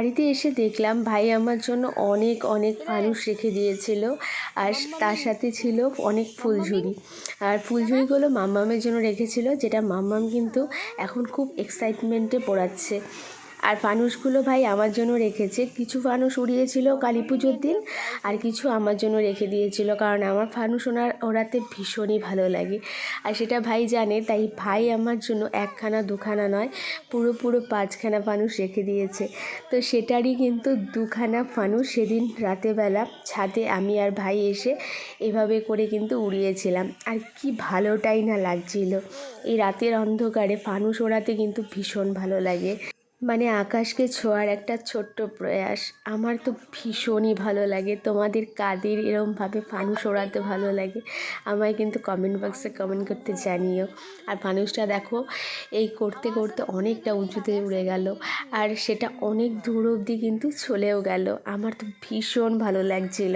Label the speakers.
Speaker 1: বাড়িতে এসে দেখলাম ভাই আমার জন্য অনেক অনেক মানুষ রেখে দিয়েছিল আর তার সাথে ছিল অনেক ফুলঝুরি। আর ফুলঝুরিগুলো মাম্মামের জন্য রেখেছিল, যেটা মাম্মাম কিন্তু এখন খুব এক্সাইটমেন্টে পড়াচ্ছে। আর ফানুসগুলো ভাই আমার জন্য রেখেছে। কিছু ফানুস উড়িয়েছিল কালী পুজোর দিন, আর কিছু আমার জন্য রেখে দিয়েছিল, কারণ আমার ফানুস ওনার ওড়াতে ভীষণই ভালো লাগে। আর সেটা ভাই জানে, তাই ভাই আমার জন্য একখানা, দুখানা নয়, পুরো পুরো পাঁচখানা ফানুস রেখে দিয়েছে। তো সেটারই কিন্তু দুখানা ফানুস সেদিন রাতেবেলা ছাদে আমি আর ভাই এসে এভাবে করে কিন্তু উড়িয়েছিলাম। আর কি ভালোটাই না লাগছিল। এই রাতের অন্ধকারে ফানুস ওড়াতে কিন্তু ভীষণ ভালো লাগে। মানে আকাশকে ছোঁয়ার একটা ছোট্ট প্রয়াস। আমার তো ভীষণই ভালো লাগে। তোমাদের কাদের এরমভাবে ফানুস ওড়াতে ভালো লাগে, আমায় কিন্তু কমেন্ট বক্সে কমেন্ট করতে জানিও। আর ফানুসটা দেখো, এই করতে করতে অনেকটা উঁচুতে উড়ে গেল, আর সেটা অনেক দূর অবধি কিন্তু চলেও গেল। আমার তো ভীষণ ভালো লাগছিল।